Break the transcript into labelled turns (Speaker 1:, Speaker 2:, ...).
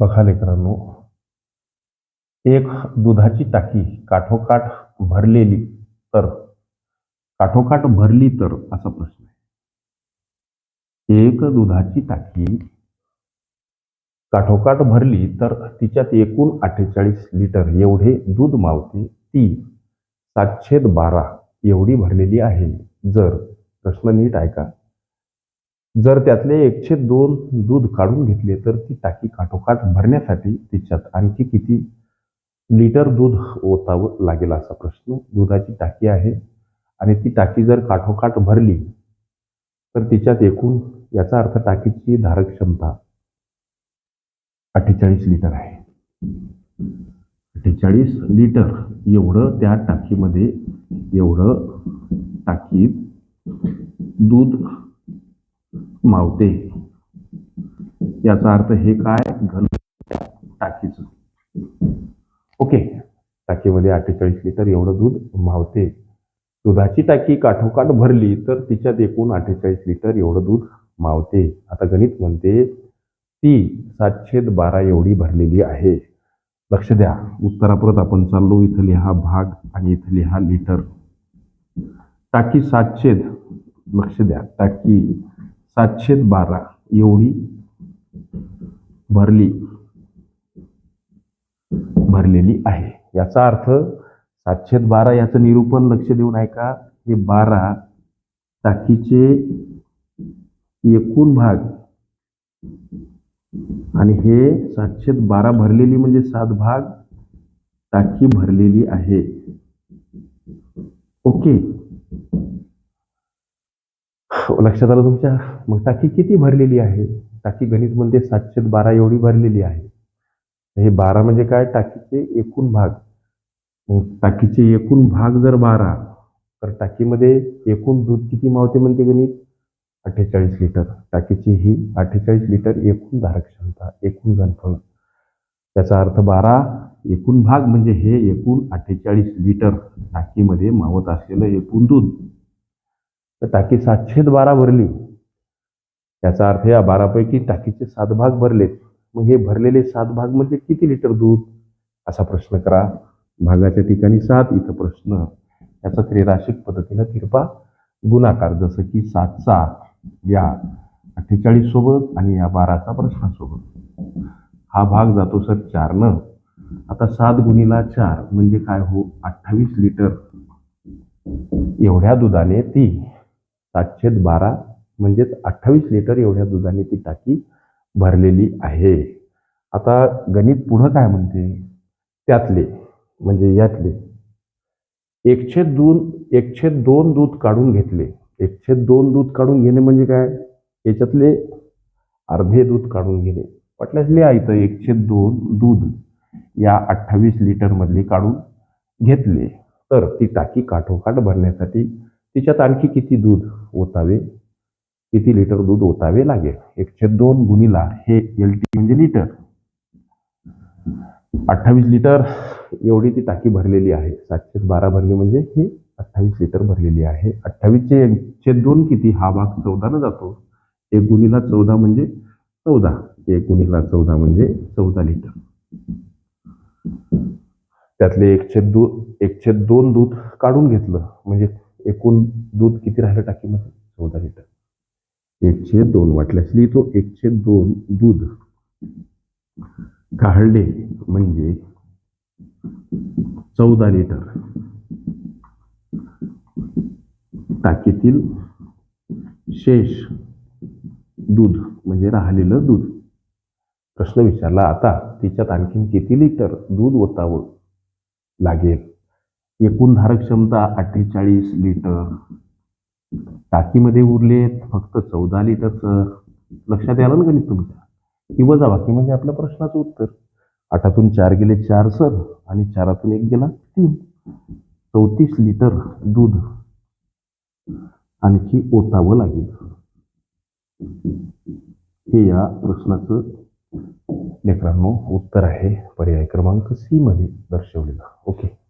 Speaker 1: बघा लेकरांनो एक दुधाची टाकी काठोकाठ भरलेली तर काठोकाठ भरली तर असा प्रश्न आहे. एक दुधाची टाकी काठोकाठ भरली तर तिच्यात एकूण अठ्ठेचाळीस लिटर एवढे दूध मावते ती सातशे बारा एवढी भरलेली आहे. जर प्रश्न नीट ऐका. जर त्यातले एकशे दोन दूध काढून घेतले तर ती टाकी काठोकाठ भरण्यासाठी तिच्यात आणखी किती लिटर दूध ओतावं लागेल असा प्रश्न दुधाची टाकी आहे. आणि ती टाकी जर काठोकाठ भरली तर तिच्यात एकूण याचा अर्थ टाकीची धारक क्षमता अठ्ठेचाळीस लिटर आहे. अठ्ठेचाळीस लिटर एवढं त्या टाकीमध्ये एवढं टाकीत दूध मावते. याचा अर्थ हे काय? घन टाकीचं. ओके. टाकीमध्ये अठ्ठेचाळीस लिटर एवढं दूध मावते. दुधाची टाकी काठोकाठ भरली तर तिच्यात एकूण अठ्ठेचाळीस लिटर एवढं दूध मावते. आता गणित म्हणते ती सातशे बारा एवढी भरलेली आहे. लक्ष द्या. उत्तरापुरत आपण चाललो इथं लिहा भाग आणि इथं लिहा लिटर. टाकी सातशे लक्ष द्या. टाकी सातशे बारा एवढी भरली भरलेली आहे. याचा अर्थ सातशे बारा याचं निरूपण लक्ष देऊन ऐका. हे बारा टाकीचे एकूण भाग आणि हे सातशे बारा भरलेली म्हणजे सात भाग टाकी भरलेली आहे. ओके. लक्षात आलं तुमच्या? मग टाकी किती भरलेली आहे? टाकी गणित म्हणजे सातशे बारा एवढी भरलेली आहे. हे बारा म्हणजे काय? टाकीचे एकूण भाग. मग टाकीचे एकूण भाग जर बारा तर टाकीमध्ये एकूण दूध किती मावते म्हणते गणित? अठ्ठेचाळीस लिटर. टाकीची ही अठ्ठेचाळीस लिटर एकूण धारक क्षमता एकूण घनफळ. त्याचा अर्थ बारा एकूण भाग म्हणजे हे एकूण अठ्ठेचाळीस लिटर टाकीमध्ये मावत असलेलं एकूण दूध. तर टाकी सातशे बारा भरली. त्याचा अर्थ या बारापैकी टाकीचे सात भाग भरलेत. मग हे भरलेले सात भाग म्हणजे किती लिटर दूध? असा प्रश्न करा. भागाच्या ठिकाणी सात इथं प्रश्न. याचा त्रिराशिक पद्धतीनं तिरपा गुणाकार जसं की सातचा या अठ्ठेचाळीस सोबत आणि या बाराचा प्रश्नासोबत हा भाग जातो सर चारनं. आता सात गुणीला चार म्हणजे काय हो? अठ्ठावीस लिटर. एवढ्या दुधाने ती सातशे बारा म्हणजेच अठ्ठावीस लिटर एवढ्या दुधाने ती टाकी भरलेली आहे. आता गणित पुढं काय म्हणते? त्यातले म्हणजे यातले. एकशे दोन एकशे दोन दूध काढून घेतले. एकशे दोन दूध काढून घेणे म्हणजे काय? याच्यातले अर्धे दूध काढून घेणे. वाटल्यास लिहा इथं एकशे दोन दूध या अठ्ठावीस लिटरमधले काढून घेतले. तर ती टाकी काठोकाठ भरण्यासाठी तिच्यात आणखी किती दूध ओतावे किती लिटर दूध ओतावे लागेल? एकशे दोन गुणीला हे एल टी म्हणजे लिटर. अठ्ठावीस लिटर एवढी ती टाकी भरलेली आहे. सातशे बारा भरली म्हणजे ही अठ्ठावीस लिटर भरलेली आहे. अठ्ठावीसचे एकशे दोन किती? हा भाग चौदानं जातो. एक गुणीला चौदा म्हणजे चौदा. एक गुणीला चौदा म्हणजे चौदा लिटर. त्यातले एकशे दो एकशे दोन दूध काढून घेतलं. म्हणजे एकूण दूध किती राहिलं टाकीमध्ये? चौदा लिटर. एकशे दोन वाटल्यास लिहितो एकशे दोन दूध. काढले म्हणजे चौदा लिटर. टाकीतील शेष दूध म्हणजे राहिलेलं दूध. प्रश्न विचारला आता तिच्यात आणखीन किती लिटर दूध ओतावं लागेल? एकूण धारक क्षमता अठ्ठेचाळीस लिटर. टाकीमध्ये उरलेत फक्त चौदा लिटरचं लक्षात आलं ना गणित तुमच्या? की वजाबाकी म्हणजे आपल्या प्रश्नाचं उत्तर. आठातून चार गेले चार सर. आणि चारातून एक गेला तीन. चौतीस लिटर दूध. आणखी ओतावं लागेल. हे या प्रश्नाचं लेकरांनो उत्तर आहे. पर्याय क्रमांक सी मध्ये दर्शवलेला. ओके.